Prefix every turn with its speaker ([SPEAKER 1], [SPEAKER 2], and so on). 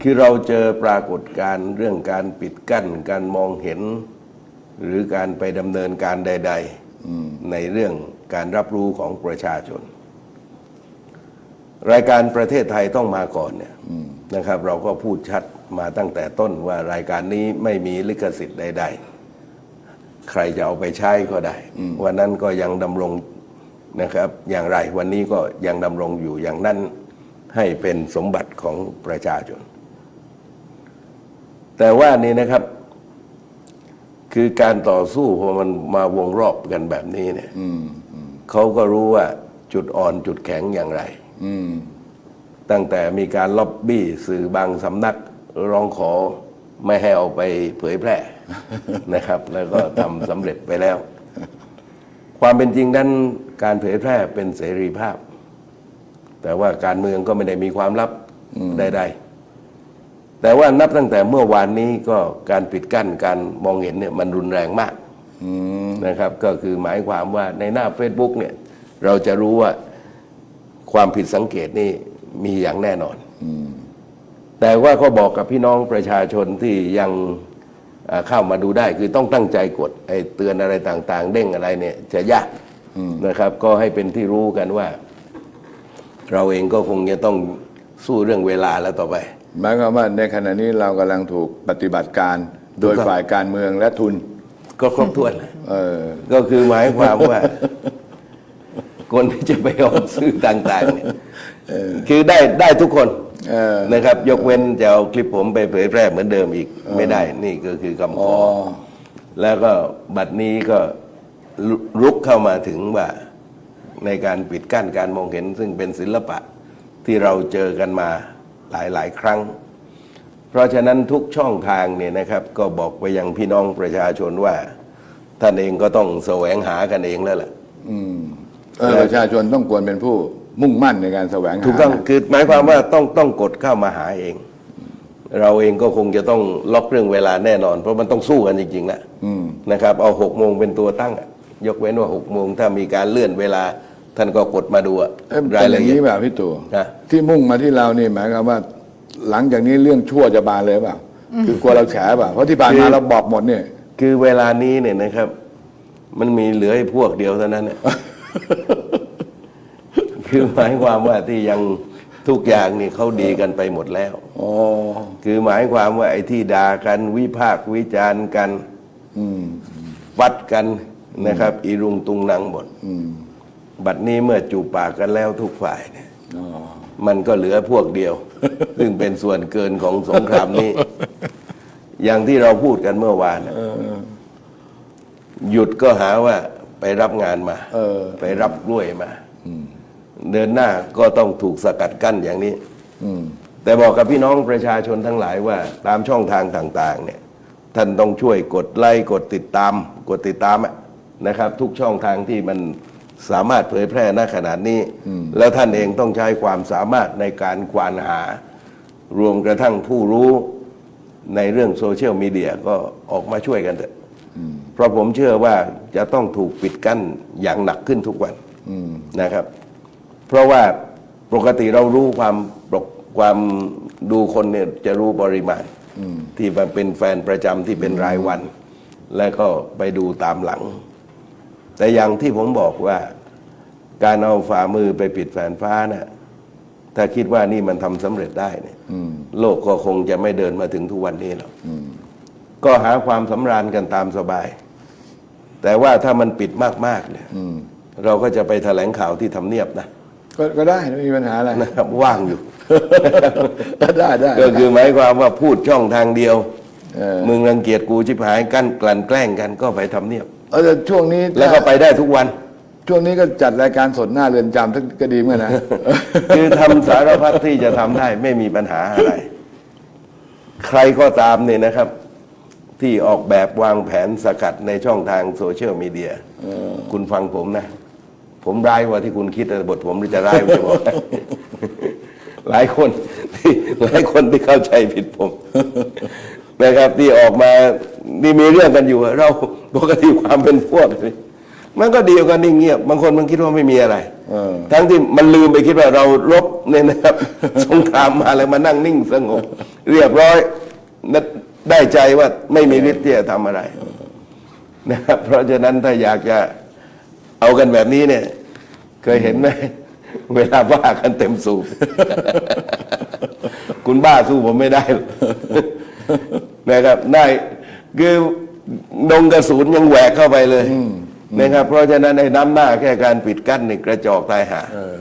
[SPEAKER 1] คือเราเจอปรากฏการณ์เรื่องการปิดกั้น การมองเห็น หรือการไปดำเนินการใด ๆ ในเรื่องการรับรู้ของประชาชน รายการประเทศไทยต้องมาก่อนเนี่ยนะครับ เราก็พูดชัดมาตั้งแต่ต้นว่ารายการนี้ไม่มีลิขสิทธิ์ใด ๆ ใครจะเอาไปใช้ก็ได้ วันนั้นก็ยังดำรงนะครับ อย่างไรวันนี้ก็ยังดำรงอยู่อย่างนั้นให้เป็นสมบัติของประชาชน แต่ว่านี่นะครับ คือการต่อสู้พอมันมาวงรอบกันแบบนี้เนี่ยเขาก็รู้ว่าจุดอ่อนจุดแข็งอย่างไรตั้งแต่มีการล็อบบี้สื่อบางสำนักร้องขอไม่ให้เอาไปเผยแพร่นะครับ แล้วก็ทำสำเร็จไปแล้ว ความเป็นจริงนั้นการเผยแพร่เป็นเสรีภาพ แต่ว่าการเมืองก็ไม่ได้มีความลับใดๆ แต่ว่านับตั้งแต่เมื่อวานนี้ก็การปิดกั้นการมองเห็นเนี่ยมันรุนแรงมากนะครับ ก็คือหมายความว่าในหน้า Facebook เนี่ย เราจะรู้ว่าความผิดสังเกตนี่มีอย่างแน่นอนแต่ว่าก็บอกกับพี่น้องประชาชนที่ยังเอ่อเข้ามาดูได้ คือต้องตั้งใจกดไอ้เตือนอะไรต่าง ๆ เด้งอะไรเนี่ย จะยากนะครับ ก็ให้เป็นที่รู้กันว่า เราเองก็คงจะต้องสู้เรื่องเวลาแล้วต่อไป
[SPEAKER 2] หมายความว่าในขณะนี้เรากำลังถูกปฏิบัติการโดย
[SPEAKER 1] ถูกต้อง
[SPEAKER 2] ฝ่ายการเมืองและทุน
[SPEAKER 1] ก็ครบถ้วน
[SPEAKER 2] เออ
[SPEAKER 1] ก็คือหมายความว่า คนที่จะไปออกสื่อต่างๆเนี่ยคือได้ได้ทุกคน
[SPEAKER 2] เออ
[SPEAKER 1] นะครับ ยกเว้นจะเอาคลิปผมไปเผยแพร่เหมือนเดิมอีก ไม่ได้ นี่ก็คือคำข
[SPEAKER 2] อ๋
[SPEAKER 1] อ
[SPEAKER 2] อ
[SPEAKER 1] อแล้วก็บัดนี้ก็ลุรุกเข้ามาถึงว่าในการปิดกั้นการมองเห็น ซึ่งเป็นศิลปะที่เราเจอกันมา หลายหลายๆครั้ง เพราะฉะนั้นทุกช่องทางเนี่ยนะครับ ก็บอกไปยังพี่น้องประชาชนว่า ท่านเองก็ต้องแสวงหากันเองแล้วล่ะ
[SPEAKER 2] เออประชาชนต้องควรเป็นผู้มุ่งมั่นในการแสวงหา
[SPEAKER 1] ถูกต้องคือหมายความว่าต้องต้องกดเข้ามาหาเอง เราเองก็คงจะต้องล็อกเรื่องเวลาแน่นอน เพราะมันต้องสู้กันจริงๆนะนะครับ เอาหกโมงเป็นตัวตั้งอะยกเว้นว่าหกโมงถ้ามีการเลื่อนเวลา ท่านก็กดมาดูอะ
[SPEAKER 2] เอ้ย
[SPEAKER 1] รา
[SPEAKER 2] เป็
[SPEAKER 1] ย
[SPEAKER 2] นอ
[SPEAKER 1] ละ
[SPEAKER 2] ย่าง
[SPEAKER 1] เอีย
[SPEAKER 2] นี้
[SPEAKER 1] ด
[SPEAKER 2] แบบพี่ตู่
[SPEAKER 1] ฮะ
[SPEAKER 2] ที่มุ่งมาที่เรานี่หมายความว่า หลังจากนี้เรื่องชั่วจะบานเลยเปล่าคือกลัวเราแฉเปล่าเพราะที่ผ่านมาเราบอกหมดเนี่ย
[SPEAKER 1] คือเวลานี้เนี่ยนะครับ มันมีเหลือให้พวกเดียวเท่านั้นเนี่ย คือหมายความว่าที่ยังทุกอย่างนี่เขาดีกันไปหมดแล้ว
[SPEAKER 2] อ๋อ
[SPEAKER 1] คือหมายความว่าไอ้ที่ด่ากันวิพากษ์วิจารณ์กันวัดกันนะครับ อีรุงตุงนังหมด บัดนี้เมื่อจูบปากกันแล้วทุกฝ่ายเนี่ย
[SPEAKER 2] อ๋อ
[SPEAKER 1] มันก็เหลือพวกเดียว ซึ่งเป็นส่วนเกินของสงครามนี้ อย่างที่เราพูดกันเมื่อวานน่ะหยุดก็หาว่าไปรับงานมา
[SPEAKER 2] เออ
[SPEAKER 1] ไปรับกล้วยมาเดินหน้าก็ต้องถูกสกัดกั้นอย่างนี้
[SPEAKER 2] อืม
[SPEAKER 1] แต่บอกกับพี่น้องประชาชนทั้งหลายว่า ตามช่องทางต่าง ๆ เนี่ย ท่านต้องช่วยกดไลค์กดติดตาม กดติดตามอะนะครับ ทุกช่องทางที่มัน สามารถเผยแพร่ณขนาดนี้ แล้วท่านเองต้องใช้ความสามารถในการควานหา รวมกระทั่งผู้รู้ในเรื่องโซเชียลมีเดียก็ออกมาช่วยกันเถอะเพราะผมเชื่อว่าจะต้องถูกปิดกั้นอย่างหนักขึ้นทุกวันนะครับ เพราะว่าปกติเรารู้ความปกความดูคนเนี่ยจะรู้ปริมาณที่มันเป็นแฟนประจำที่เป็นรายวัน แล้วก็ไปดูตามหลัง แต่อย่างที่ผมบอกว่าการเอาฝ่ามือไปปิดแฟนฟ้าน่ะถ้าคิดว่านี่มันทำสำเร็จได้เนี่ยโลกก็คงจะไม่เดินมาถึงทุกวันนี้หรอกก็หาความสำราญกันตามสบาย แต่ว่าถ้ามันปิดมากๆเนี่ยเราก็จะไปแถลงข่าวที่ทำเนียบนะ
[SPEAKER 2] ก็ก็ได้ไม่มีปัญหาอะไร
[SPEAKER 1] นะครับว่างอยู่
[SPEAKER 2] ได้ได้
[SPEAKER 1] ก็คือหมายความว่าพูดช่องทางเดียว
[SPEAKER 2] เออ
[SPEAKER 1] มึงรังเกียจกูชิบหายกันกลั่นแกล้งกันก็ไปทำเนียบ
[SPEAKER 2] เออแต่ช่วงนี้
[SPEAKER 1] แล้วก็ไปได้ทุกวัน
[SPEAKER 2] ช่วงนี้ก็จัดรายการสดหน้าเรือนจำทั้งก็ดีเหมือนกันนะ
[SPEAKER 1] คือทำสารพัดที่จะทำได้ไม่มีปัญหาอะไร ใครก็ตามเนี่ยนะครับ ที่ออกแบบวางแผนสกัดในช่องทางโซเชียลมีเดียคุณฟังผมนะ ผมร้ายกว่าที่คุณคิดนะบทผมหรือจะร้ายกว่าที่บอก หลายคนที่หลายคนที่เข้าใจผิดผม นะครับที่ออกมานี่มีเรื่องกันอยู่อะเรา ปกติความเป็นพวกนี่มันก็ดีกว่ากันนิ่งเงียบ บางคนมันคิดว่าไม่มีอะไร
[SPEAKER 2] เออ
[SPEAKER 1] ทั้งที่มันลืมไปคิดว่าเรารบเนี่ยนะครับ สงครามมาแล้วมานั่งนิ่งสงบ เรียบร้อยนัดได้ใจว่าไม่มีฤทธิ์ที่จะทำอะไรนะครับเพราะฉะนั้นถ้าอยากจะเอากันแบบนี้เนี่ย เคยเห็นไหมเวลาว่ากันเต็มสูบ คุณบ้าสู้ผมไม่ได้หรอกนะครับได้คือ นงกระสุนยังแหวกเข้าไปเลยนะครับเพราะฉะนั้นไอ้น้ำหน้าแค่การปิดกั้นนี่กระจอกตายหา
[SPEAKER 2] เออ